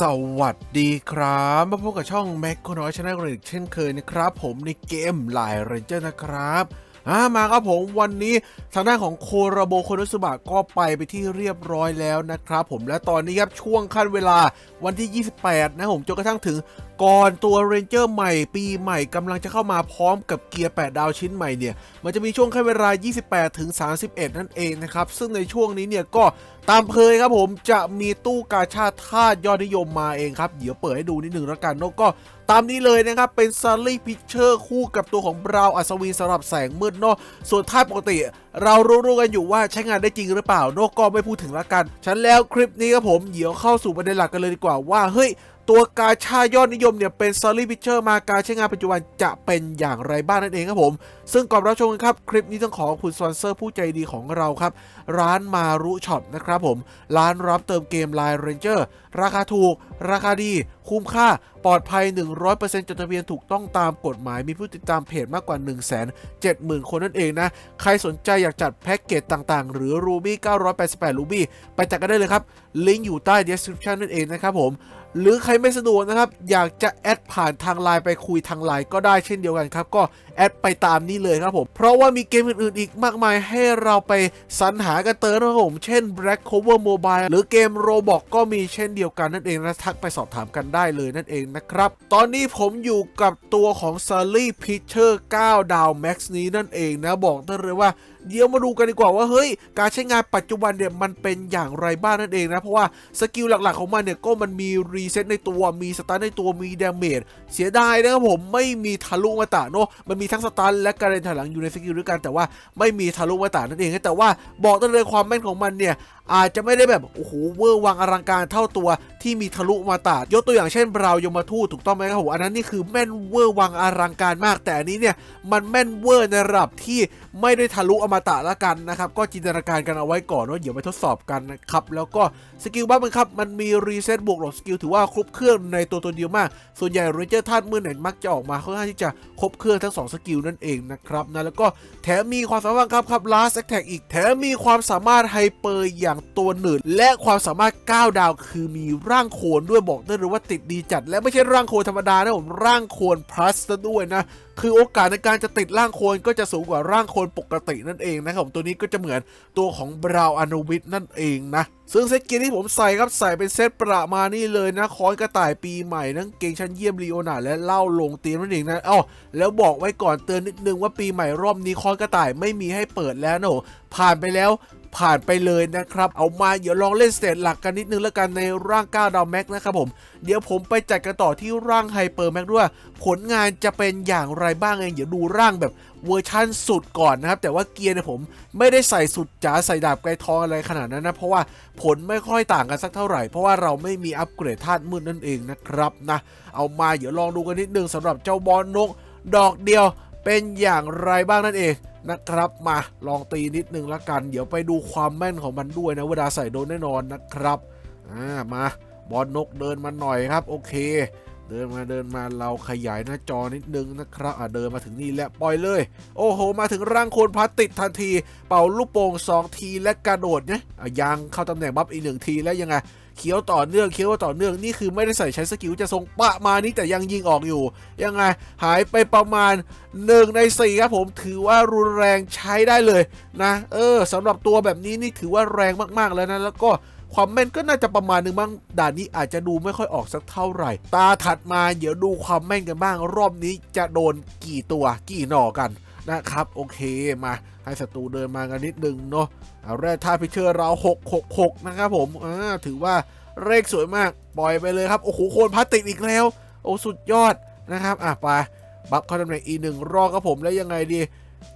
สวัสดีครับ มาพบกับช่องแม็กโคน้อยชนะกรีกเช่นเคยนะครับ ผมในเกมหลายเรนเจอร์นะครับอ่ามาครับผมวันนี้ทางด้านของโคราโบโคโนสุบะก็ไปไปที่เรียบร้อยแล้วนะครับผมและตอนนี้ครับช่วงขั้นเวลาวันที่ 28 นะผมจนกระทั่งถึง ก่อนตัวเรนเจอร์ใหม่ปีใหม่กำลังจะเข้ามาพร้อมกับเกียร์ 8 ดาวชิ้นใหม่เนี่ย มันจะมีช่วงขั้นเวลา 28 ถึง 31 นั่นเองนะครับ ซึ่งในช่วงนี้เนี่ยก็ตามเคยครับผมจะมีตู้กาชาติธาตุยอดนิยมมาเองครับ เดี๋ยวเปิดให้ดูนิดหนึ่งแล้วกันแล้วก็ตามนี้เลยนะครับ เป็นซัลลี่พิเชอร์คู่กับตัวของบราวน์อัศวินสำหรับแสงมืดเนาะส่วนธาตุปกติ เรารู้ๆกันอยู่ว่าใช้งานได้จริงหรือเปล่าโนก็ไม่พูดถึงละกัน ฉันแล้วคลิปนี้ครับผมเดี๋ยวเข้าสู่ประเด็นหลักกันเลยดีกว่าว่าเฮ้ย ตัวกาชายอดนิยมเนี่ยเป็นซอรี่พิเชอร์มาการใช้งานปัจจุบันจะเป็นอย่างไรบ้างนั่นเองครับผม ซึ่งก่อนรับชมกันครับ คลิปนี้ต้องขอขอบคุณสปอนเซอร์ผู้ใจดีของเราครับ ร้านมารุช็อปนะครับผม ร้านรับเติมเกม Line Ranger ราคาถูก ราคาดี คุ้มค่า ปลอดภัย 100%จดทะเบียนถูกต้องตามกฎหมาย มีผู้ติดตามเพจมากกว่า 1 7 0 0 0 0 คนนั่นเองนะ ใครสนใจอยากจัดแพ็กเกจต่างๆ หรือ Ruby 988 Ruby ไปจัดกันได้เลยครับ ลิงก์อยู่ใต้ description นั่นเองนะครับผม หรือใครไม่สะดวกนะครับ อยากจะแอดผ่านทางไลน์ไปคุยทางไลน์ก็ได้เช่นเดียวกันครับ ก็แอดไปตามนี้เลยครับผม เพราะว่ามีเกมอื่นๆอีกมากมายให้เราไปสรรหากันเติมนะครับผม เช่น Black Cover Mobile หรือเกม Roblox ก็มีเช่นเดียวกันนั่นเองนะทักไปสอบถามกันได้เลยนั่นเองนะครับ ตอนนี้ผมอยู่กับตัวของ s a l l y Pitcher 9ดาว Max นี้นั่นเองนะบอกได้เลยว่าเดี๋ยวมาดูกันดีกว่าว่าเฮ้ย การใช้งานปัจจุบันเนี่ยมันเป็นอย่างไรบ้างนั่นเองนะ เพราะว่าสกิลหลักๆของมันเนี่ยก็มันมีรีเซ็ตในตัวมีสตาร์ในตัวมีดาเมจเสียดายนะครับผมไม่มีทะลุมาตะเนาะมันมีทั้งสตาร์และการเดินถอยหลังอยู่ในสกิลด้วยกันแต่ว่าไม่มีทะลุมาตะนั่นเองแต่ว่าบอกได้เลยความแม่นของมันเนี่ยอาจจะไม่ได้แบบโอ้โหเวอร์วังอลังการเท่าตัวที่มีทะลุมาตายกตัวอย่างเช่นบราวยมทูตถูกต้องไหมครับผมอันนั้นนี่คือแม่นเวอร์วังอลังการมาก แต่อันนี้เนี่ยมันแม่นเวอร์ในระดับที่ไม่ได้ทะลุอมตะละกันนะครับก็จินตนาการกันเอาไว้ก่อนว่าเดี๋ยวไปทดสอบกันนะครับแล้วก็สกิลบ้างมันครับมันมีรีเซ็ตบวกหลบสกิลถือว่าครบเครื่องในตัวตัวเดียวมาก ส่วนใหญ่เรนเจอร์ธาตุมืดเนี่ยมักจะออกมาค่อนข้างที่จะครบเครื่องทั้งสองสกิลนั่นเองนะครับนะแล้วก็แถมมีความสามารถครับครับ last attack อีกแถมมีความสามารถไฮเปอร์อย่างตัวหนืดและความสามารถ 9 ดาวคือมีร่างโคนด้วยบอกได้เลยว่าติดดีจัดและไม่ใช่ร่างโคนธรรมดานะผมร่างโคนพลัสซะด้วยนะคือโอกาสในการจะติดร่างโคลนก็จะสูงกว่าร่างโคลนปกตินั่นเองนะครับผมตัวนี้ก็จะเหมือนตัวของบราวอนุวิทนั่นเองนะซึ่งเซตเกมที่ผมใส่ครับใส่เป็นเซตประมาณนี้เลยนะคอนกระต่ายปีใหม่นั่งเกงชั้นเยี่ยมลีโอนาและเล่าลงเตียมนั่นเองนะอ้อแล้วบอกไว้ก่อนเตือนนิดนึงว่าปีใหม่รอบนี้คอนกระต่ายไม่มีให้เปิดแล้วนะผ่านไปแล้วผ่านไปเลยนะครับ เอามาเดี๋ยวลองเล่นสเตจหลักกันนิดนึงแล้วกันในร่าง9ดาวแม็กนะครับผม เดี๋ยวผมไปจัดกันต่อที่ร่างไฮเปอร์แม็กด้วย ผลงานจะเป็นอย่างไรบ้างเองเดี๋ยวดูร่างแบบเวอร์ชั่นสุดก่อนนะครับ แต่ว่าเกียร์เนี่ยผมไม่ได้ใส่สุดจ๋าใส่ดาบไกลทองอะไรขนาดนั้นนะ เพราะว่าผลไม่ค่อยต่างกันสักเท่าไหร่ เพราะว่าเราไม่มีอัปเกรดธาตุมืดนั่นเองนะครับนะ เอามาเดี๋ยวลองดูกันนิดนึงสำหรับเจ้าบอลนก ดอกเดียวเป็นอย่างไรบ้างนั่นเองนะครับมาลองตีนิดนึงละกัน เดี๋ยวไปดูความแม่นของมันด้วยนะเวลาใส่โดนแน่นอนนะครับอ่ามาบอลนกเดินมาหน่อยครับ โอเค เดินมาเดินมาเราขยายหน้าจอนิดนึงนะครับอ่าเดินมาถึงนี่แล้วปล่อยเลย โอ้โห มาถึงร่างโคนพลาสติกทันที เป่าลูกโป่งสองทีและกระโดดเนี่ยอะยังเข้าตำแหน่งบัฟอีกหนึ่งทีแล้วยังไงเคี้ยวต่อเนื่องเคี้ยวต่อเนื่องนี่คือไม่ได้ใส่ใช้สกิลจะทรงปะมานี่แต่ยังยิงออกอยู่ ยังไงหายไปประมาณ1ใน4ครับผมถือว่ารุนแรงใช้ได้เลยนะ เออสำหรับตัวแบบนี้นี่ถือว่าแรงมากๆแล้วนะแล้วก็ ความแม่นก็น่าจะประมาณหนึ่งบ้างด่านนี้อาจจะดูไม่ค่อยออกสักเท่าไหร่ ตาถัดมาเดี๋ยวดูความแม่นกันบ้าง รอบนี้จะโดนกี่ตัวกี่หน่อกันนะครับ โอเคมาให้ศัตรูเดินมากันนิดนึงเนาะเอาแรกท่าพิเชอร์เรา 666 นะครับผมอ่าถือว่าเลขสวยมาก ปล่อยไปเลยครับ โอ้โหโคนพลาสติกอีกแล้ว โอ้สุดยอดนะครับ อะไปบัฟเข้าตำแหน่ง E1 รอครับผมแล้วยังไงดี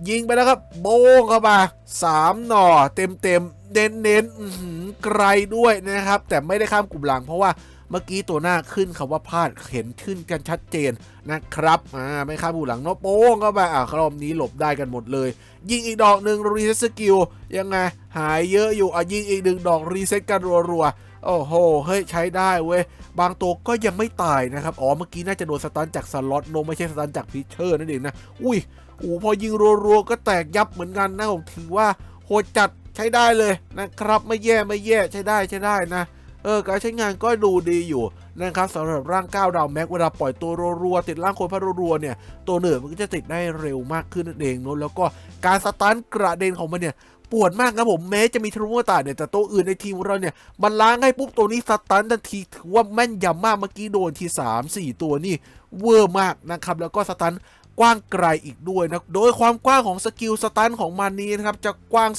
ยิงไปแล้วครับ โบ้งเข้ามาสามหน่อเต็มเต็มเน้นเน้นๆไกลด้วยนะครับ แต่ไม่ได้ข้ามกลุ่มหลังเพราะว่าเมื่อกี้ตัวหน้าขึ้นคำว่าพลาดเห็นขึ้นกันชัดเจนนะครับอ่าไม่ข้ามกลุ่มหลังเนาะโป้งเข้าไปอะรอบนี้หลบได้กันหมดเลย ยิงอีกดอกหนึ่งรีเซ็ตสกิลยังไงหายเยอะอยู่อะยิงอีกหนึ่งดอกรีเซ็ตกันรัวๆ โอ้โห เฮ้ย ใช้ได้เว้ย บางตัวก็ยังไม่ตายนะครับ อ๋อ เมื่อกี้น่าจะโดนสตันจากสล็อตโนไม่ใช่สตันจากพิเชอร์นั่นเองนะ อุ้ยโอ้พอยิงรัวๆ ก็แตกยับเหมือนกันนะผมถือว่าโหดจัดใช้ได้เลยนะครับ ไม่แย่ไม่แย่ใช้ได้ใช้ได้นะ เออ การใช้งานก็ดูดีอยู่นะครับสำหรับร่างก้าวดาวแม็กเวลาปล่อยตัวรัวๆติดร่างคนพัดรัวๆเนี่ยตัวเหนือมันก็จะติดได้เร็วมากขึ้นนั่นเองเนอะแล้วก็การสตันกระเด็นของมันเนี่ย ปวดมากครับผมแม้จะมีทรูโมตาเนี่ยแต่ตัวอื่นในทีมของเราเนี่ยมันล้างให้ปุ๊บตัวนี้สตันทันทีถือว่าแม่นยำมากเมื่อกี้โดนที3 4 ตัวนี่เวอร์มากนะครับแล้วก็สตันกว้างไกลอีกด้วยนะ โดยความกว้างของสกิลสตันของมันนี้นะครับ จะกว้าง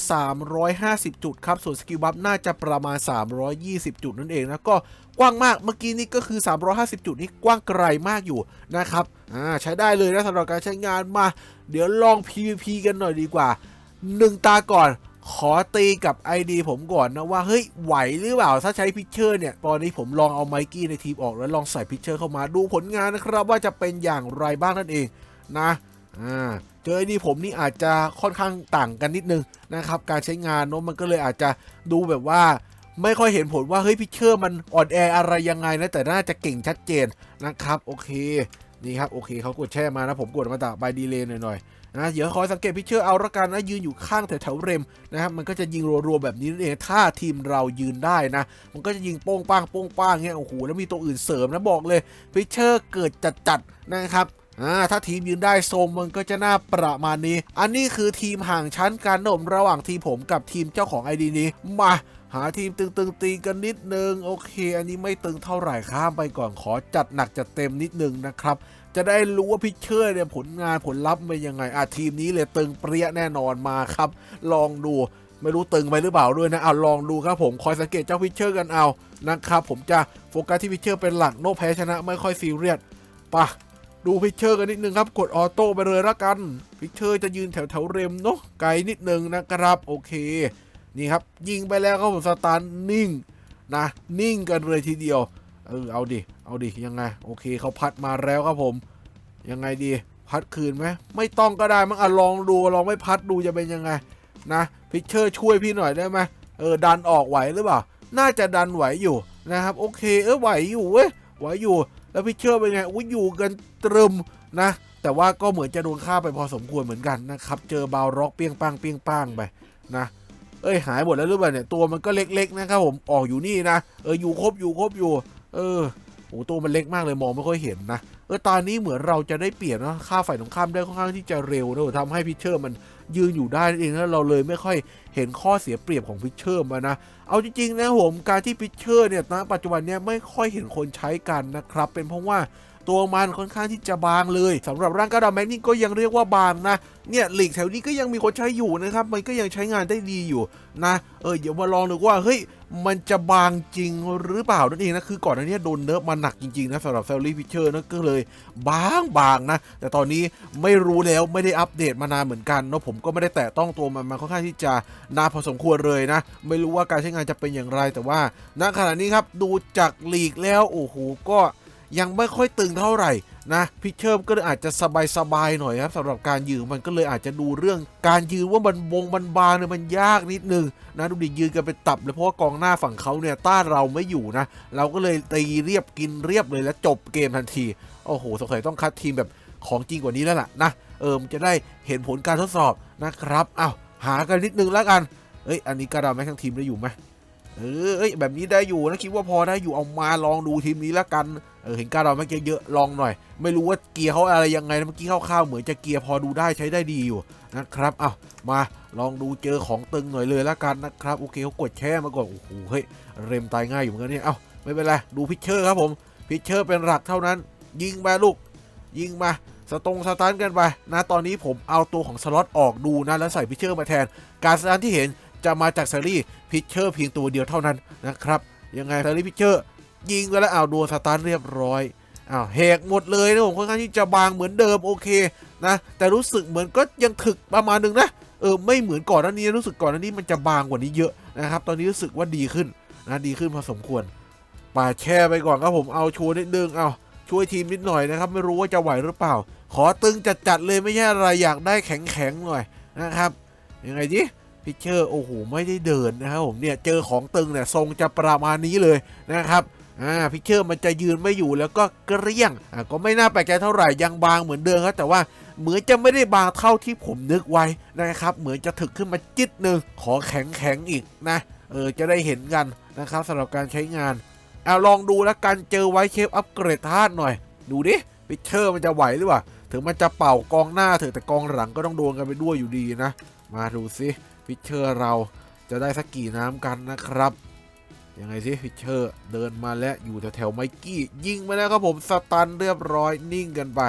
350 จุดครับ ส่วนสกิลบัฟน่าจะประมาณ 320 จุดนั่นเองนะ ก็กว้างมาก เมื่อกี้นี้ก็คือ 350 จุดนี่กว้างไกลมากอยู่นะครับ อ่า ใช้ได้เลยนะสำหรับการใช้งานมา เดี๋ยวลอง PVP กันหน่อยดีกว่า 1ตาก่อนขอตีกับ ID ผมก่อนนะว่า เฮ้ย ไหวหรือเปล่า ถ้าใช้พิชเชอร์เนี่ย ตอนนี้ผมลองเอาไมกี้ในทีมออกแล้วลองใส่พิชเชอร์เข้ามาดูผลงานนะครับ ว่าจะเป็นอย่างไรบ้างนั่นเองนะอ่าเจอไอ้นี่ผมนี่อาจจะค่อนข้างต่างกันนิดนึงนะครับ การใช้งานเนอะมันก็เลยอาจจะดูแบบว่า ไม่ค่อยเห็นผลว่าเฮ้ยพิชเชอร์มันอ่อนแออะไรยังไงนะแต่น่าจะเก่งชัดเจนนะครับ โอเคนี่ครับโอเคเขากดแช่มานะผมกดมาจากใบดีเลย์หน่อยๆ นะเดี๋ยวคอยสังเกตพิเชอร์เอาละกันนะยืนอยู่ข้างแถวๆเรมนะครับมันก็จะยิงรัวๆแบบนี้นั่นเองถ้าทีมเรายืนได้นะ มันก็จะยิงโป้งป้างโป้งป้างเงี้ยโอ้โหแล้วมีตัวอื่นเสริมนะบอกเลยพิเชอร์เกิดจัดๆนะครับอ่าถ้าทีมยืนได้ทรงมันก็จะน่าประมาณนี้ อันนี้คือทีมห่างชั้นการหน่มระหว่างทีมผมกับทีมเจ้าของไอดีนี้มาหาทีมตึงๆตีกันนิดนึง โอเค อันนี้ไม่ตึงเท่าไหร่ข้ามไปก่อนขอจัดหนักจัดเต็มนิดนึงนะครับ จะได้รู้ว่าพิเชอร์เนี่ยผลงานผลลัพธ์เป็นยังไงอะทีมนี้เลยตึงเปรี้ยแน่นอนมาครับ ลองดูไม่รู้ตึงไปหรือเปล่าด้วยนะเอาลองดูครับผมคอยสังเกตเจ้าพิเชอร์กันเอานะครับผมจะโฟกัสที่พิเชอร์เป็นหลักโนแพ้ชนะไม่ค่อยซีเรียสปะดูพิเชอร์กันนิดนึงครับ กดออโต้ไปเลยละกันพิเชอร์จะยืนแถวแถวเรมเนาะไกลนิดนึงนะครับโอเค นี่ครับยิงไปแล้วครับผมสตาร์นิ่งนะนิ่งกันเลยทีเดียวเออเอาดิ เอาดิยังไง โอเคเขาพัดมาแล้วครับผม ยังไงดีพัดคืนไหมไม่ต้องก็ได้มั้งอะลองดูลองไม่พัดดูจะเป็นยังไง นะพิกเชอร์ช่วยพี่หน่อยได้ไหมเออดันออกไหวหรือเปล่า น่าจะดันไหวอยู่นะครับ โอเคเออไหวอยู่เว้ยไหวอยู่ แล้วพิชเชอร์เป็นไงอุ้ยอยู่กันตรึมนะ แต่ว่าก็เหมือนจะโดนฆ่าไปพอสมควรเหมือนกันนะครับ เจอบาวร็อกเปียงป้างเปียงป้างไปนะเอ้ยหายหมดแล้วหรือเปล่าเนี่ยตัวมันก็เล็กๆนะครับผมออกอยู่นี่นะเอออยู่ครบอยู่ครบอยู่ เออ โอ้ตัวมันเล็กมากเลยมองไม่ค่อยเห็นนะเออตอนนี้เหมือนเราจะได้เปลี่ยนนะค่าฝ่ายตรงข้ามได้ค่อนข้างที่จะเร็วนะทำให้พิชเชอร์มันยืนอยู่ได้เองแล้วเราเลยไม่ค่อยเห็นข้อเสียเปรียบของพิชเชอร์มานะ เอาจริงๆนะผมการที่พิชเชอร์เนี่ยณปัจจุบันเนี่ยไม่ค่อยเห็นคนใช้กันนะครับ เป็นเพราะว่าตัวมันค่อนข้างที่จะบางเลยสำหรับร่างกระดาษแมกนี่ก็ยังเรียกว่าบางนะเนี่ยหลีกแถวนี้ก็ยังมีคนใช้อยู่นะครับ มันก็ยังใช้งานได้ดีอยู่นะ เออเดี๋ยวมาลองดูว่าเฮ้ย มันจะบางจริงหรือเปล่านั่นเองนะคือก่อนหน้านี้โดนเนิร์ฟมาหนักจริง ๆ นะสำหรับเซลลี่พิชเชอร์นะก็เลยบางบางๆนะ แต่ตอนนี้ไม่รู้แล้วไม่ได้อัปเดตมานานเหมือนกันเนาะผมก็ไม่ได้แตะต้องตัวมันมาค่อนข้างที่จะนานพอสมควรเลยนะ ไม่รู้ว่าการใช้งานจะเป็นอย่างไรแต่ว่าณขณะนี้ครับดูจากลีกแล้วโอ้โหก็ ยังไม่ค่อยตึงเท่าไหร่นะพิเชอร์ก็เลยอาจจะสบายๆหน่อยครับสำหรับการยืนมันก็เลยอาจจะดูเรื่อง การยืนว่ามันบงมันบางเนี่ยมันยากนิดนึงนะดูดิยืนกันเป็นตับเลยเพราะว่ากองหน้าฝั่งเขาเนี่ยต้านเราไม่อยู่นะ เราก็เลยตีเรียบกินเรียบเลยแล้วจบเกมทันที โอ้โหสงสัยต้องคัดทีมแบบของจริงกว่านี้แล้วล่ะนะเออมันจะได้เห็นผลการทดสอบนะครับอ้าวหากันนิดนึงแล้วกันเอ้ยอันนี้กระดาแม็กทั้งทีมได้อยู่ไหม เออเอ้ยแบบนี้ได้อยู่นะคิดว่าพอได้อยู่เอามาลองดูทีมนี้แล้วกันเออเห็นการะดาแม็กเยอะลองหน่อย ไม่รู้ว่าเกียร์เขาอะไรยังไงนะเมื่อกี้คร่าวๆเหมือนจะเกียร์พอดูได้ใช้ได้ดีอยู่นะครับอ้าวมาลองดูเจอของตึงหน่อยเลยแล้วกันนะครับโอเคเขากดแช่มาก่อนโอ้โหเฮ้ยเร็มตายง่ายอยู่เหมือนกันเนี่ยเอ้าไม่เป็นไรดูพิชเชอร์ครับผมพิชเชอร์เป็นหลักเท่านั้น ยิงมาลูก ยิงมาสตรงสตันกันไปนะตอนนี้ผมเอาตัวของสล็อตออกดูนะแล้วใส่พิชเชอร์มาแทน การสตันที่เห็น จะมาจากเซอรี่พิชเชอร์เพียงตัวเดียวเท่านั้นนะครับ ยังไงเซอรี่พิชเชอร์ยิงไปแล้วเอาโดนสตันเรียบร้อยอ้าวแหกหมดเลยนะผมค่อนข้างที่จะบางเหมือนเดิมโอเคนะแต่รู้สึกเหมือนก็ยังถึกประมาณหนึงนะเออไม่เหมือนก่อนหน้านี้รู้สึกก่อนหน้านี้มันจะบางกว่านี้เยอะนะครับ ตอนนี้รู้สึกว่าดีขึ้นนะดีขึ้นพอสมควรป่าแช่ไปก่อนครับผมเอาโชว์นิดนึงเอาช่วยทีมนิดหน่อยนะครับ ไม่รู้ว่าจะไหวหรือเปล่า ขอตึงจัดๆเลยไม่ใช่อะไรอยากได้แข็งๆหน่อยนะครับยังไงดิ พิเชอร์โอ้โหไม่ได้เดินนะครับผมเนี่ยเจอของตึงเนี่ยทรงจะประมาณนี้เลยนะครับอ่าพิเชอร์มันจะยืนไม่อยู่แล้วก็เกลี้ยงอ่าก็ไม่น่าแปลกใจเท่าไหร่ยังบางเหมือนเดิมครับแต่ว่าเหมือนจะไม่ได้บางเท่าที่ผมนึกไว้นะครับ เหมือนจะถึกขึ้นมาจิตหนึ่งขอแข็งแข็งอีกนะเออจะได้เห็นกันนะครับสำหรับการใช้งานเอาลองดูแล้วกันเจอไว้เคฟอัปเกรดธาตุหน่อย ดูดิพิเชอร์มันจะไหวหรือเปล่าถึงมันจะเป่ากองหน้าเถอะแต่กองหลังก็ต้องโดนกันไปด้วยอยู่ดีนะ มาดู ฟิชเชอร์เราจะได้สักกี่น้ำกันนะครับ ยังไงสิพิชเชอร์เดินมาและอยู่แถวๆไมกี้ยิงมาแล้วครับผมสตันเรียบร้อยนิ่งกันไป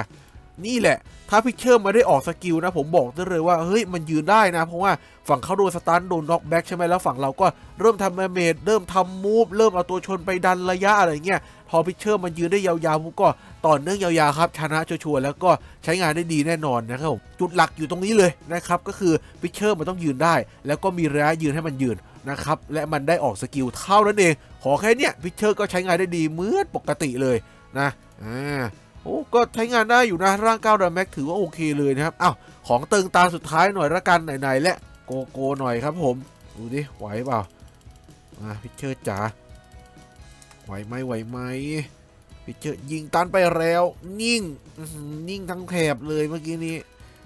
นี่แหละ ถ้าพิเชอร์มาได้ออกสกิลนะ ผมบอกได้เลยว่าเฮ้ยมันยืนได้นะ เพราะว่าฝั่งเขาโดนสตันโดนน็อกแบ็กใช่ไหมแล้วฝั่งเราก็เริ่มทำแมเมดเริ่มทำมูฟเริ่มเอาตัวชนไปดันระยะอะไรเงี้ยพอพิเชอร์มันยืนได้ยาวๆปุ๊บก็ต่อเนื่องยาวๆครับชนะชัวร์แล้วก็ใช้งานได้ดีแน่นอนนะครับผมจุดหลักอยู่ตรงนี้เลยนะครับก็คือพิเชอร์มันต้องยืนได้ แล้วก็มีระยะยืนให้มันยืนนะครับและมันได้ออกสกิลเท่านั้นเอง ขอแค่เนี้ยพิเชอร์ก็ใช้งานได้ดีเหมือนปกติเลยนะอ่า โอ้ก็ใช้งานได้อยู่นะร่างก้าดาแม็กถือว่าโอเคเลยนะครับอ้าวของเติงตาสุดท้ายหน่อยละกันไหนๆและโกโก้หน่อยครับผมดูดิไหวเปล่ามาพิเชอร์จ๋าไหวไหมไหวไหมพิเชอร์ยิงตันไปแล้ว นิ่งนิ่งทั้งแถบเลยเมื่อกี้นี้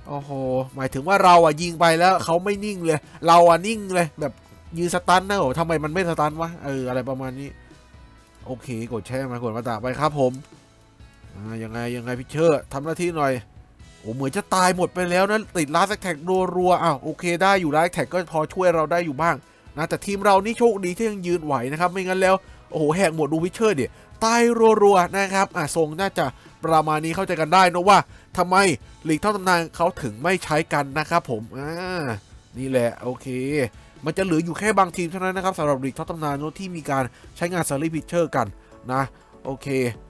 โอ้โหหมายถึงว่าเราอะยิงไปแล้วเขาไม่นิ่งเลย เราอะนิ่งเลยแบบยืนสตันนะโอ้ทำไมมันไม่สตันวะเอออะไรประมาณนี้ โอเค กดแช่มากดมาตาไปครับผม ยังไงยังไงพิเชอร์ทำหน้าที่หน่อยโอ้เหมือนจะตายหมดไปแล้วนะติดลาสแท็กรัวๆอ้าวโอเคได้อยู่ลาสแท็กก็พอช่วยเราได้อยู่บ้างนะแต่ทีมเรานี่โชคดีที่ยังยืนไหวนะครับ ไม่งั้นแล้วโอ้โหแหกหมดดูพิเชอร์ดิตายรัวๆนะครับอะทรงน่าจะประมาณนี้เข้าใจกันได้นะว่าทำไมลีกเท่าตำนานเขาถึงไม่ใช้กันนะครับผมอ่านี่แหละโอเค มันจะเหลืออยู่แค่บางทีมเท่านั้นนะครับสำหรับลีกท็อปตำนานที่มีการใช้งานซารีพิเชอร์กันนะ โอเค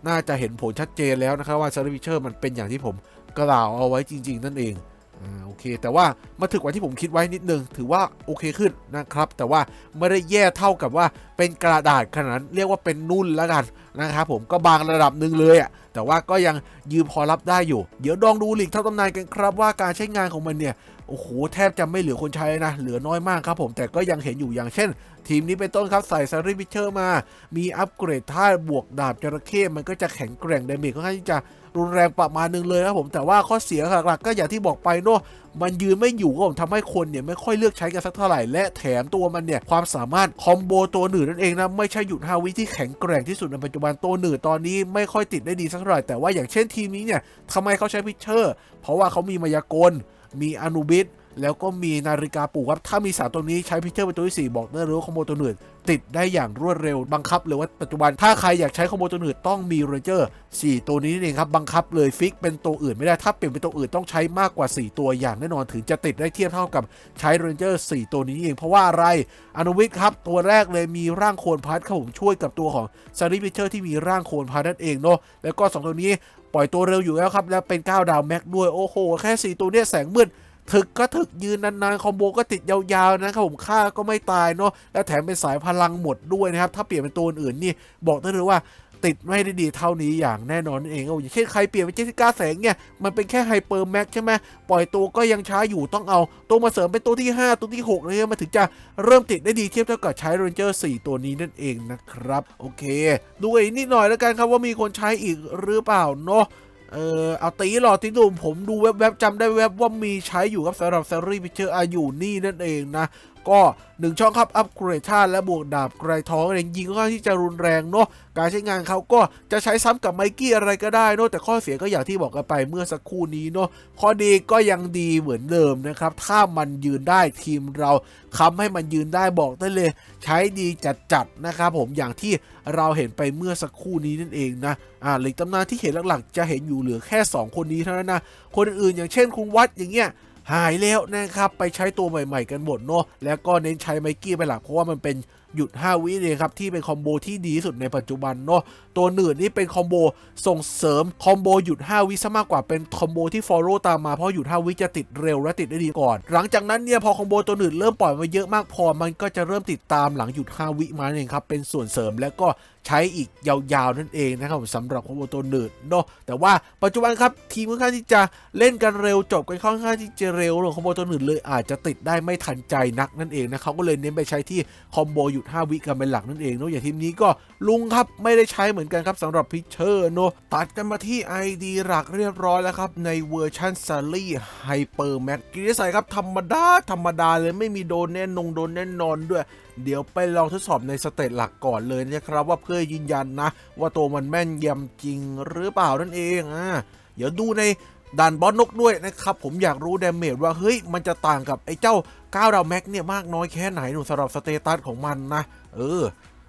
น่าจะเห็นผลชัดเจนแล้วนะครับว่าซาร์วิเชอร์มันเป็นอย่างที่ผมกล่าวเอาไว้จริง ๆ นั่นเองอ่าโอ เค แต่ว่ามาถึงกว่าที่ผมคิดไว้นิดนึง ถือว่าโอเคขึ้นนะครับ แต่ว่าไม่ได้แย่เท่ากับว่าเป็นกระดาษขนาดนั้นเรียกว่าเป็นนุ่นแล้วกันนะครับผมก็บางระดับหนึ่งเลยอะ่ะแต่ว่าก็ยังยืมพอรับได้อยู่ เดี๋ยวลองดูหลีกเท่าตำนานกันครับว่าการใช้งานของมันเนี่ยโอ้โหแทบจะไม่เหลือคนใช้นะ เหลือน้อยมากครับผมแต่ก็ยังเห็นอยู่อย่างเช่น ทีมนี้เป็นต้นครับใส่ซาริพิเชอร์มา มีอัปเกรดท่าบวกดาบจระเข้มันก็จะแข็งแกร่งเดเมจค่อนข้างที่จะรุนแรงประมาณหนึงเลยครับผมแต่ว่าข้อเสียหลักๆก็อย่างที่บอกไปเนาะมันยืนไม่อยู่ก็ทำให้คนเนี่ยไม่ค่อยเลือกใช้กันสักเท่าไหร่และแถมตัวมันเนี่ยความสามารถคอมโบตัวหนืดนั่นเองนะไม่ใช่หยุดฮาวิที่แข็งแกร่งที่สุดในปัจจุบันตัวหนืดตอนนี้ไม่ค่อยติดได้ดีสักเท่าไหร่แต่ว่าอย่างเช่นทีมนี้เนี่ยทำไมเขาใช้พิชเชอร์ เพราะว่าเขามีมายากลมีอนุบิส แล้วก็มีนาฬิกาปลุกครับ ถ้ามีสามตัวนี้ใช้พิเชอร์เป็นตัวที่ 4 บอกได้เลยว่าคอมโบตัวหนืดติดได้อย่างรวดเร็วบังคับเลยว่าปัจจุบันถ้าใครอยากใช้คอมโบตัวหนืดต้องมีเรนเจอร์ 4 ตัวนี้นี่เองครับ บังคับเลยฟิกเป็นตัวอื่นไม่ได้ถ้าเปลี่ยนเป็นตัวอื่นต้องใช้มากกว่า 4 ตัวอย่างแน่นอนถึงจะติดได้เทียบเท่ากับใช้เรนเจอร์ 4 ตัวนี้เอง เพราะว่าอะไรอนุวิทย์ครับตัวแรกเลยมีร่างโคนพัดครับผมช่วยกับตัวของซาริพิเชอร์ที่มีร่างโคนพัดนั่นเองเนาะแล้วก็สองตัวนี้ปล่อยตัวเร็วอยู่แล้วครับแล้วเป็น 9 ดาวแม็กด้วยโอ้โหแค่สี่ตัวเนี้ยแสงมืด ถึกก็ถึกยืนนานๆคอมโบก็ติดยาวๆนะครับผมค่าก็ไม่ตายเนาะและแถมเป็นสายพลังหมดด้วยนะครับ ถ้าเปลี่ยนเป็นตัวอื่นนี่บอกได้เลยว่าติดไม่ได้ดีเท่านี้อย่างแน่นอนนั่นเองเอาอย่างเช่นใครเปลี่ยนเป็นเจสสิก้าแสงเนี่ย มันเป็นแค่ไฮเปอร์แม็กใช่ไหมปล่อยตัวก็ยังช้าอยู่ต้องเอา ตัวมาเสริมเป็นตัวที่ 5 ตัวที่ 6เลยมันถึงจะเริ่มติดได้ดีเทียบเท่ากับใช้เรนเจอร์4ตัวนี้นั่นเองนะครับ โอเค ดูอีกนิดหน่อยแล้วกันครับว่ามีคนใช้อีกหรือเปล่าเนาะ เออเอาตีหลอดตีดูมผมดูเว็บๆจำได้เว็บว่ามีใช้อยู่ครับสำหรับ s ซ r รี่พิเชอร์อาอยู่นี่นั่นเองนะ ก็หนึ่งช่องครับอัปเกรดท่าและบวกดาบไกรทองเองยิงค่อนข้างที่จะรุนแรงเนาะการใช้งานเขาก็จะใช้ซ้ำกับไมกี้อะไรก็ได้เนาะแต่ข้อเสียก็อย่างที่บอกกันไปเมื่อสักครู่นี้เนาะข้อดีก็ยังดีเหมือนเดิมนะครับ ถ้ามันยืนได้ทีมเราค้ำให้มันยืนได้บอกได้เลย ใช้ดีจัดๆนะครับผมอย่างที่เราเห็นไปเมื่อสักครู่นี้นั่นเองนะอ่าหลีกตำนานที่เห็นหลักๆ จะเห็นอยู่เหลือแค่ 2 คนนี้เท่านั้นนะคนอื่นๆอย่างเช่นคุณวัดอย่างเงี้ย หายแล้วนะครับไปใช้ตัวใหม่ ๆ กันหมดเนาะแล้วก็เน้นใช้ไมกี้ไปหลักเพราะว่ามันเป็น หยุด 5 วิเลยครับที่เป็นคอมโบที่ดีที่สุดในปัจจุบันเนาะตัวหนืดนี่เป็นคอมโบส่งเสริมคอมโบหยุด 5 วิซะมากกว่าเป็นคอมโบที่ follow ตามมาเพราะหยุด 5 วิจะติดเร็วและติดได้ดีก่อน หลังจากนั้นเนี่ยพอคอมโบตัวหนืดเริ่มปล่อยมาเยอะมากพอมันก็จะเริ่มติดตามหลังหยุด 5 วิมาเองครับเป็นส่วนเสริมแล้วก็ใช้อีกยาวๆนั่นเองนะครับสำหรับคอมโบตัวหนืดเนาะแต่ว่าปัจจุบันครับทีมค่อนข้างที่จะเล่นกันเร็วจบกันค่อนข้างที่จะเร็วหรือคอมโบตัวหนืดเลยอาจจะติดได้ไม่ทันใจนักนั่นเองนะเขาก็เลยเน้นไปใช้ที่คอมโบหยุด5 วิกันเป็นหลักนั่นเองเนาะอย่างทีมนี้ก็ลุงครับไม่ได้ใช้เหมือนกันครับสำหรับพิเชอร์เนาะตัดกันมาที่ ID หลักเรียบร้อยแล้วครับ ในเวอร์ชันซารี่ไฮเปอร์แม็กกิริสัยครับธรรมดา ธรรมดาเลยไม่มีโดนแน่นงโดนแน่นอนด้วยเดี๋ยวไปลองทดสอบในสเตจหลักก่อนเลยนะครับว่าเพื่อยืนยันนะ ว่าตัวมันแม่นยำจริงหรือเปล่านั่นเองอ่าเดี๋ยวดูใน ด่านบอสนกด้วยนะครับ ผมอยากรู้เดเมจว่าเฮ้ยมันจะต่างกับไอ้เจ้า9ดาวแม็กเนี่ยมากน้อยแค่ไหนหนูสำหรับสเตตัสของมันนะ เออ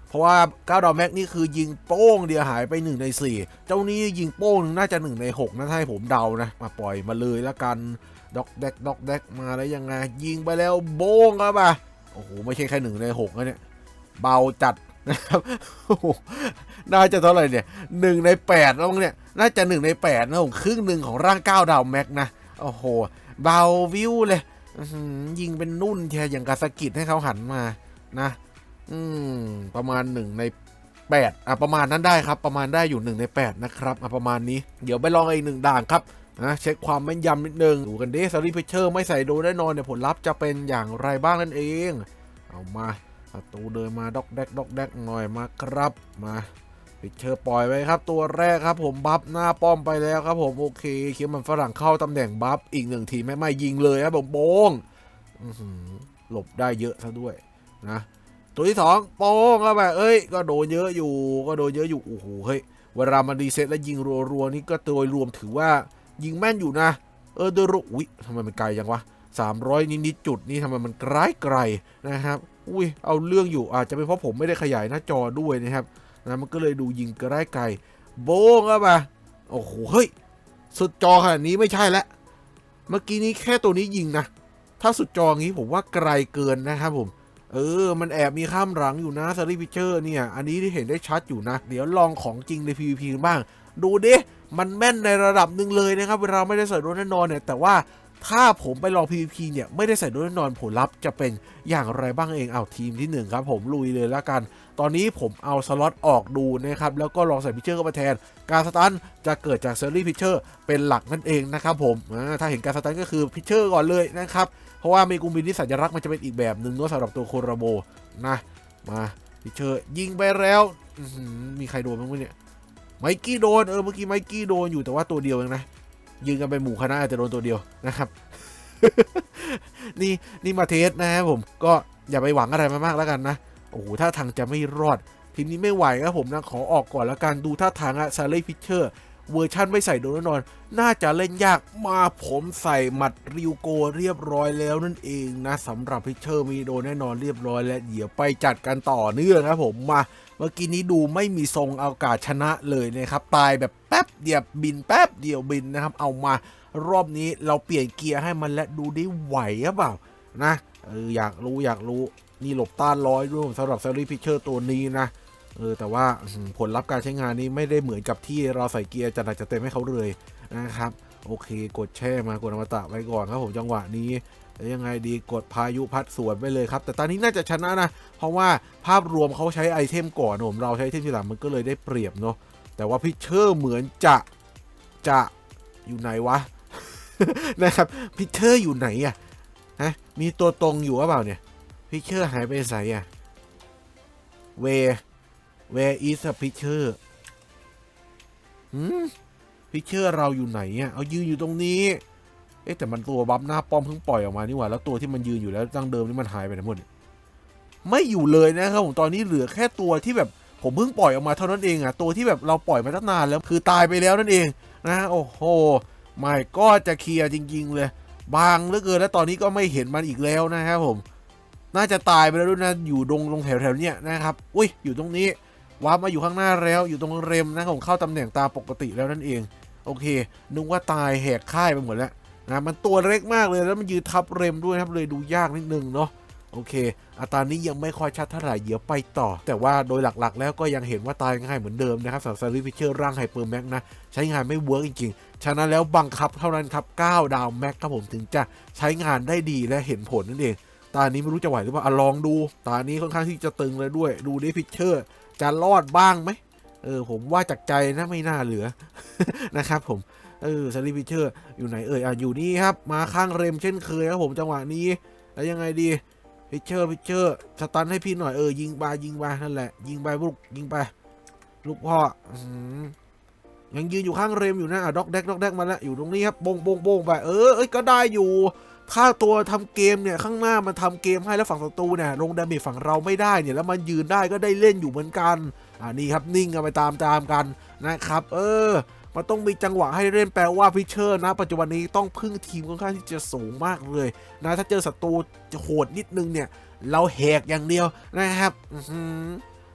เพราะว่า9ดาวแม็กนี่คือยิงโป้งเดียวหายไป 1 ใน 4 เจ้านี้ยิงโป้งน่าจะ 1 ใน 6นะถ้าให้ผมเดานะ มาปล่อยมาเลยล้วกันด็อกแดกด็อกแดกมาแล้วยังไงยิงไปแล้วโบ้งครับอะโอ้โหไม่ใช่แค่หนึ่งใน6นะเนี่ยเบาจัดนะครับโอ้โหน่าจะเท่าไหร่เนี่ยหนึ่งในแปดแล้วมั้งเนี่ย น่าจะหนึ่งในแปดนะผมครึ่งหนึ่งของร่าง9ดาวแม็กนะ โอ้โห เบาวิวเลยยิงเป็นนุ่นแทอย่างกาสกิดให้เขาหันมานะ อืม ประมาณหนึ่งในแปดอะประมาณนั้นได้ครับ ประมาณได้อยู่หนึ่งในแปดนะครับอะประมาณนี้ เดี๋ยวไปลองอีกหนึ่งด่านครับนะเช็คความแม่นยำนิดนึงดูกันดิซารีเพเชอร์ไม่ใส่โดนแน่นอนเนี่ยผลลัพธ์จะเป็นอย่างไรบ้างนั่นเอง เอามาประตูเดินมาด็อกแดกด็อกแดกหน่อยมาครับมา พิเชอร์ปล่อยไว้ครับ ตัวแรกครับผมบัฟหน้าป้อมไปแล้วครับผมโอเคเคียวมันฝรั่งเข้าตำแหน่งบัฟอีกหนึ่งทีไม่ไม่ยิงเลยครับผมโป้งหลบได้เยอะซะด้วยนะตัวที่สองโป้งก็แบบเอ้ย ก็โดนเยอะอยู่ ก็โดนเยอะอยู่โอ้โหเฮ้ยเวลามันรีเซ็ตแล้วยิงรัวๆนี่ก็โดยรวมถือว่ายิงแม่นอยู่นะ เออโดยรวมอุ้ยทำไมมันไกลจังวะ300นิดๆจุดนี่ทำไมมันไกลไกลนะครับ อุ้ยเอาเรื่องอยู่อาจจะเป็นเพราะผมไม่ได้ขยายหน้าจอด้วยนะครับ นะมันก็เลยดูยิงไกลไกลโบ้งก็มาโอ้โหเฮ้ยสุดจอขนาดนี้ไม่ใช่แล้วเมื่อกี้นี้แค่ตัวนี้ยิงนะถ้าสุดจองี้ผมว่าไกลเกินนะครับผม เออ มันแอบมีข้ามหลังอยู่นะซารีพิเชอร์เนี่ย อันนี้ที่เห็นได้ชัดอยู่นะ เดี๋ยวลองของจริงใน PVP กันบ้าง ดูดิ มันแม่นในระดับหนึ่งเลยนะครับ เวลาไม่ได้ใส่โดนแน่นอนเนี่ย แต่ว่าถ้าผมไปลอง PVP เนี่ย ไม่ได้ใส่โดนแน่นอนผลลัพธ์จะเป็นอย่างไรบ้างเอง เอาทีมที่หนึ่งครับผมลุยเลยแล้วกัน ตอนนี้ผมเอาสล็อตออกดูนะครับแล้วก็ลองใส่พิเชอร์เข้ามาแทน การสตันจะเกิดจากเซอรี่พิเชอร์เป็นหลักนั่นเองนะครับผมถ้าเห็นการสตันก็คือพิเชอร์ก่อนเลยนะครับเพราะว่าเมกุมบินที่สัญลักษณ์มันจะเป็นอีกแบบหนึ่งเนอะสำหรับตัวโคโรโบนะมาพิเชอร์ยิงไปแล้วมีใครโดนบ้างไหมเนี่ยไมกี้โดนเออเมื่อกี้ไมกี้โดนอยู่แต่ว่าตัวเดียวเองนะยิงกันเป็นหมู่คณะอาจจะโดนตัวเดียวนะครับ นี่นี่มาเทสนะครับผมก็อย่าไปหวังอะไรมามากแล้วกันนะ โอ้โหถ้าทางจะไม่รอด ทีมนี้ไม่ไหวครับผมนะขอออกก่อนแล้วกันดูท่าทางอะซาเล่พิเชอร์เวอร์ชั่นไม่ใส่โดนแน่นอน น่าจะเล่นยากมาผมใส่หมัดริวโกเรียบร้อยแล้วนั่นเองนะสำหรับพิเชอร์มีโดนแน่นอนเรียบร้อยแล้วเดี๋ยวไปจัดกันต่อเนื่องครับผมมาเมื่อกี้นี้ดูไม่มีทรงอากาศชนะเลยนะครับ ตายแบบแป๊บเดียวบินแป๊บเดียวบินนะครับ เอามารอบนี้เราเปลี่ยนเกียร์ให้มันและดูได้ไหวหรือเปล่านะเอออยากรู้อยากรู้ นี่หลบต้านร้อยด้วยสำหรับซารีพิเชอร์ตัวนี้นะ เออ แต่ว่าผลลัพธ์การใช้งานนี้ไม่ได้เหมือนกับที่เราใส่เกียร์จัดหนักจัดเต็มให้เขาเลยนะครับ โอเค กดแช่มากดอมตะไว้ก่อนครับผมจังหวะนี้แล้วยังไงดีกดพายุพัดสวนไปเลยครับ แต่ตอนนี้น่าจะชนะนะ เพราะว่าภาพรวมเขาใช้ไอเทมก่อนผมเราใช้ไอเทมทีหลังมันก็เลยได้เปรียบเนาะแต่ว่าพิเชอร์เหมือนจะจะอยู่ไหนวะนะครับพิเชอร์อยู่ไหนอะฮะมีตัวตรงอยู่หรือเปล่าเนี่ย พิเชอร์หายไปไหนอะเว Where is a picture หืมพิเชอร์เราอยู่ไหนอะ เอายืนอยู่ตรงนี้ เอ๊ะแต่มันตัวบัฟหน้าป้อมเพิ่งปล่อยออกมานี่หว่า แล้วตัวที่มันยืนอยู่แล้วตั้งเดิมนี่มันหายไปไหนหมด ไม่อยู่เลยนะครับผม ตอนนี้เหลือแค่ตัวที่แบบผมเพิ่งปล่อยออกมาเท่านั้นเองอะ ตัวที่แบบเราปล่อยมาตั้งนานแล้วคือตายไปแล้วนั่นเองนะโอ้โหไม่ก็จะเคลียร์จริง ๆ เลย บางเหลือเกินแล้วตอนนี้ก็ไม่เห็นมันอีกแล้วนะครับผม น่าจะตายไปแล้วด้วยนะ อยู่ตรงลงแถวๆเนี้ยนะครับ อุ้ย อยู่ตรงนี้วาร์ปมาอยู่ข้างหน้าแล้ว อยู่ตรงเรมนะผมเข้าตำแหน่งตามปกติแล้วนั่นเอง โอเค นึกว่าตายแหกค่ายไปหมดแล้วนะ มันตัวเล็กมากเลย แล้วมันยืนทับเรมด้วยครับ เลยดูยากนิดนึงเนาะ โอเคอาตรานี้ยังไม่ค่อยชัดเท่าไหร่เดี๋ยวไปต่อ แต่ว่าโดยหลักๆ แล้วก็ยังเห็นว่าตายง่ายเหมือนเดิมนะครับสำหรับซาริพิเชอร์ร่างไฮเปอร์แม็กนะ ใช้งานไม่เวิร์กจริงๆ ฉะนั้นแล้วบังคับเท่านั้นครับ 9 ดาวแม็กครับผมถึงจะใช้งานได้ดีและเห็นผลนั่นเอง ตานี้ไม่รู้จะไหวหรือเปล่าอะลองดู ตานี้ค่อนข้างที่จะตึงเลยด้วย ดูดิพิเชอร์ จะรอดบ้างไหมเออผมว่าจากใจนะไม่น่าเหลือนะครับผมเออซารีพิเชอร์อยู่ไหนเอ่ยอะอยู่นี่ครับมาข้างเรมเช่นเคยครับผมจังหวะนี้แล้วยังไงดีพิเชอร์พิเชอร์สตันให้พี่หน่อยเออยิงไปยิงไปนั่นแหละ ยิงไปลูกยิงไปลูกพ่ออยังยืนอยู่ข้างเรมอยู่นะอะด็อกแดกด็อกแดกมาแล้วอยู่ตรงนี้ครับบงบงบงไปเออเอ้ยก็ได้อยู่ ถ้าตัวทำเกมเนี่ยข้างหน้ามันทำเกมให้แล้วฝั่งศัตรูเนี่ยลงดาเมจฝั่งเราไม่ได้เนี่ยแล้วมันยืนได้ก็ได้เล่นอยู่เหมือนกันอ่านี่ครับนิ่งกันไปตามตามๆกันนะครับ เออมันต้องมีจังหวะให้เล่นแปลว่าพิเชอร์นะ ปัจจุบันนี้ต้องพึ่งทีมค่อนข้างที่จะสูงมากเลยนะถ้าเจอศัตรูจะโหดนิดนึงเนี่ย เราแหกอย่างเดียวนะครับอ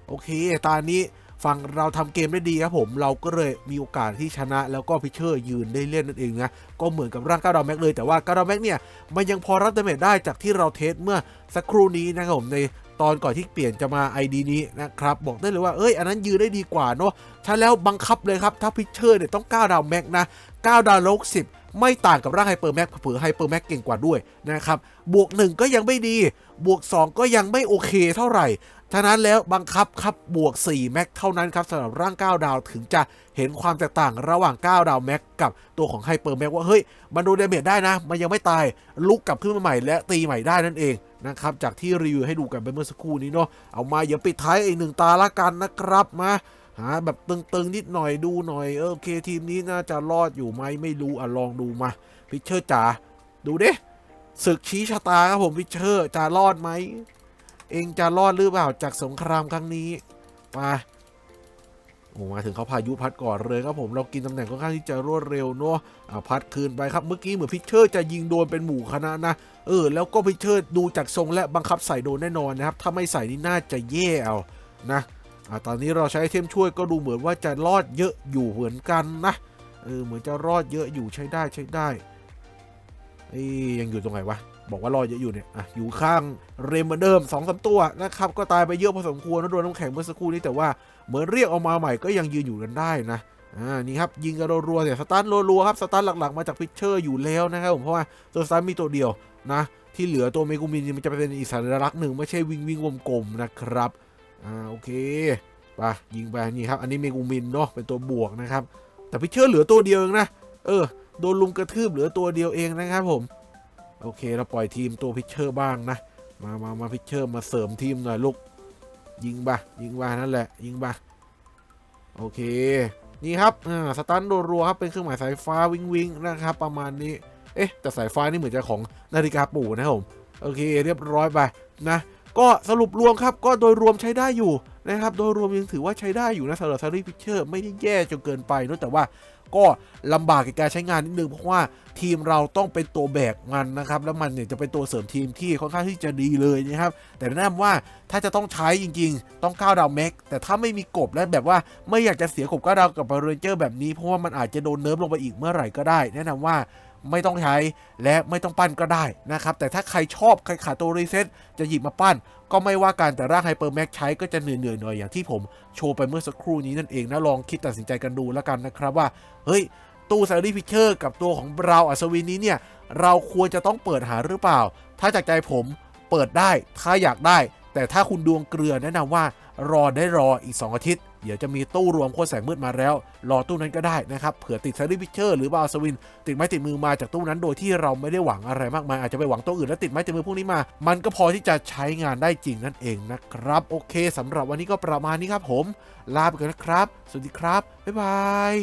โอเคตอนนี้ ฝั่งเราทำเกมได้ดีครับผมเราก็เลยมีโอกาสที่ชนะ แล้วก็พิเชอร์ยืนได้เล่นนั่นเองนะก็เหมือนกับร่างก้าวดาวแม็กเลยแต่ว่าก้าวดาวแม็กเนี่ยมันยังพอรับดาเมจได้จากที่เราเทสเมื่อสักครู่นี้นะครับผมในตอนก่อนที่เปลี่ยนจะมา ID นี้นะครับ บอกได้เลยว่าเอ้ยอันนั้นยืนได้ดีกว่าเนาะถ้แล้วบังคับเลยครับ ถ้าพิเชอร์เนี่ยต้องก้าวดาวแม็กนะก้าวดาวโลกสิบ ไม่ต่างกับร่างไฮเปอร์แม็กเผือไฮเปอร์แม็กเก่งกว่าด้วยนะครับ บวก 1 ก็ยังไม่ดี บวก 2 ก็ยังไม่โอเคเท่าไหร่ ฉะนั้นแล้วบังคับครับบวก 4 แม็กเท่านั้นครับสำหรับร่าง 9 ดาวถึงจะเห็นความแตกต่างระหว่าง 9 ดาวแม็กกับตัวของไฮเปอร์แม็กว่า เฮ้ย มันโดนเดเมจได้นะ มันยังไม่ตายลุกกลับขึ้นมาใหม่และตีใหม่ได้นั่นเองนะครับจากที่รีวิวให้ดูกันไปเมื่อสักครู่นี้เนาะเอามาอย่าปิดท้ายอีกหนึ่งตาละกันนะครับมา หาแบบตึงๆนิดหน่อยดูหน่อยเออโอเคทีมนี้น่าจะรอดอยู่ไหมไม่รู้อะลองดูมาพิเชอร์จ๋าดูดิศึกชี้ชะตาครับผมพิเชอร์จะรอดไหมเองจะรอดหรือเปล่าจากสงครามครั้งนี้มาโอ้มาถึงเขาพายุพัดก่อนเลยครับผมเรากินตำแหน่งค่อนข้างที่จะรวดเร็วเนาะอ่าพัดคืนไปครับเมื่อกี้เหมือนพิชเชอร์จะยิงโดนเป็นหมู่คณะนะเออแล้วก็พิชเชอร์ดูจากทรงและบังคับใส่โดนแน่นอนนะครับถ้าไม่ใส่นี่น่าจะแย่เอานะ ตอนนี้เราใช้ไอเทมช่วยก็ดูเหมือนว่าจะรอดเยอะอยู่เหมือนกันนะเออเหมือนจะรอดเยอะอยู่ใช้ได้ใช้ได้เอ้ยังอยู่ตรงไหนวะบอกว่ารอดเยอะอยู่เนี่ยอะอยู่ข้างเรมเหมือนเดิม2องสาตัวนะครับก็ตายไปเยอะพอสมควรนะโดนน้ำแข็งเมื่อสักครู่นี้แต่ว่าเหมือนเรียกออกมาใหม่ก็ยังยืนอยู่กันได้นะอ่านี่ครับยิงกันรัวๆเนี่ยสตาร์ทรัวๆครับสตาร์ทหลักๆมาจากพิชเชอร์อยู่แล้วนะครับผมเพราะว่าตัวสตาร์ทมีตัวเดียวนะที่เหลือตัวเมกูมินมันจะเป็นอีกสัญลักษณ์หนึ่งไม่ใช่วิ่งวิ่งวงกลมนะครับ อ่าโอเคไปยิงไปนี่ครับ อันนี้เมกูมินเนาะเป็นตัวบวกนะครับ แต่พิเชอร์เหลือตัวเดียวเองนะ เออ โดนลุมกระทืบเหลือตัวเดียวเองนะครับผม โอเค เราปล่อยทีมตัวพิเชอร์บ้างนะ มามามาพิเชอร์มาเสริมทีมหน่อยลูก ยิงบะยิงบะนั่นแหละ ยิงบะโอเค นี่ครับ อ่า สตันรัวครับ เป็นเครื่องหมายสายฟ้าวิงวิงนะครับ ประมาณนี้ เอ๊ะ แต่สายฟ้านี่เหมือนจะของนาฬิกาปู่นะครับผม โอเค เรียบร้อยไปนะ ก็สรุปรวมครับก็โดยรวมใช้ได้อยู่นะครับ โดยรวมยังถือว่าใช้ได้อยู่นะสำหรับซารีพิชเชอร์ไม่ได้แย่จนเกินไปนะแต่ว่าก็ลำบากในการใช้งานนิดนึงเพราะว่าทีมเราต้องเป็นตัวแบกมันนะครับ แล้วมันเนี่ยจะเป็นตัวเสริมทีมที่ค่อนข้างที่จะดีเลยนะครับ แต่แนะนำว่าถ้าจะต้องใช้จริง ๆ ต้องก้าวดาวแม็กแต่ถ้าไม่มีกบและแบบว่าไม่อยากจะเสียกบก้าวดาวกับบาเรนเจอร์แบบนี้เพราะว่ามันอาจจะโดนเนิร์ฟลงไปอีกเมื่อไหร่ก็ได้ แนะนำว่า ไม่ต้องใช้และไม่ต้องปั้นก็ได้นะครับ แต่ถ้าใครชอบใครขาดตัวรีเซ็ตจะหยิบมาปั้น ก็ไม่ว่ากันแต่ร่างไฮเปอร์แม็กใช้ก็จะเหนื่อยๆหน่อยอย่างที่ผมโชว์ไปเมื่อสักครู่นี้นั่นเองนะลองคิดตัดสินใจกันดูแล้วกันนะครับว่า เฮ้ย ตู้ซารีพิเชอร์กับตัวของเราอัศวินนี้เนี่ย เราควรจะต้องเปิดหาหรือเปล่า ถ้าจากใจผมเปิดได้ถ้าอยากได้ แต่ถ้าคุณดวงเกลือแนะนำว่ารอได้รออีก 2 อาทิตย์ เดี๋ยวจะมีตู้รวมโคตรแสงมืดมาแล้ว รอตู้นั้นก็ได้นะครับ เผื่อติดซารีพิเชอร์หรือบาสวิน ติดไม้ติดมือมาจากตู้นั้นโดยที่เราไม่ได้หวังอะไรมากมาย อาจจะไปหวังตัวอื่นแล้วติดไม้ติดมือพวกนี้มา มันก็พอที่จะใช้งานได้จริงนั่นเองนะครับ โอเคสำหรับวันนี้ก็ประมาณนี้ครับผม ลาไปก่อนนะครับ สวัสดีครับ บ๊ายบาย